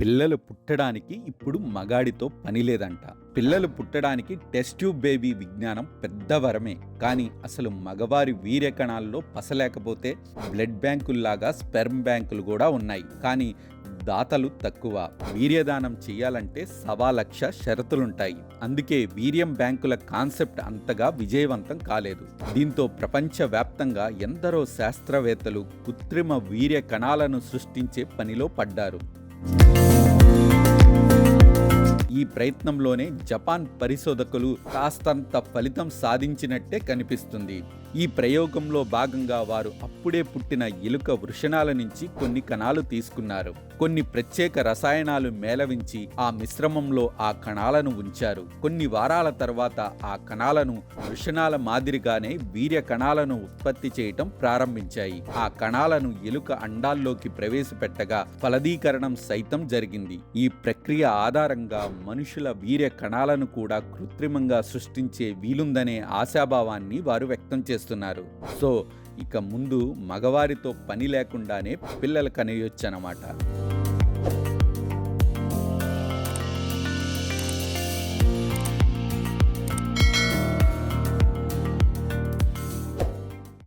పిల్లలు పుట్టడానికి ఇప్పుడు మగాడితో పని లేదంట. పిల్లలు పుట్టడానికి టెస్ట్ ట్యూబ్ బేబీ విజ్ఞానం పెద్ద వరమే. కానీ అసలు మగవారి వీర్య కణాల్లో పసలేకపోతే బ్లడ్ బ్యాంకుల్లాగా స్పెర్మ్ బ్యాంకులు కూడా ఉన్నాయి. కానీ దాతలు తక్కువ. వీర్యదానం చేయాలంటే సవా లక్ష షరతులుంటాయి. అందుకే వీర్యం బ్యాంకుల కాన్సెప్ట్ అంతగా విజయవంతం కాలేదు. దీంతో ప్రపంచవ్యాప్తంగా ఎందరో శాస్త్రవేత్తలు కృత్రిమ వీర్య కణాలను సృష్టించే పనిలో పడ్డారు. ఈ ప్రయత్నంలోనే జపాన్ పరిశోధకులు కాస్తంత ఫలితం సాధించినట్టే కనిపిస్తుంది. ఈ ప్రయోగంలో భాగంగా వారు అప్పుడే పుట్టిన ఎలుక వృషణాల నుంచి కొన్ని కణాలు తీసుకున్నారు. కొన్ని ప్రత్యేక రసాయనాలు మేళవించి ఆ మిశ్రమంలో ఆ కణాలను ఉంచారు. కొన్ని వారాల తర్వాత ఆ కణాలను వృషణాల మాదిరిగానే వీర్య కణాలను ఉత్పత్తి చేయటం ప్రారంభించాయి. ఆ కణాలను ఎలుక అండాల్లోకి ప్రవేశపెట్టగా ఫలదీకరణం సైతం జరిగింది. ఈ ప్రక్రియ ఆధారంగా మనుషుల వీర్య కణాలను కూడా కృత్రిమంగా సృష్టించే వీలుందనే ఆశాభావాన్ని వారు వ్యక్తం చేస్తున్నారు. సో ఇక ముందు మగవారితో పని లేకుండానే పిల్లలు కనేయొచ్చనమాట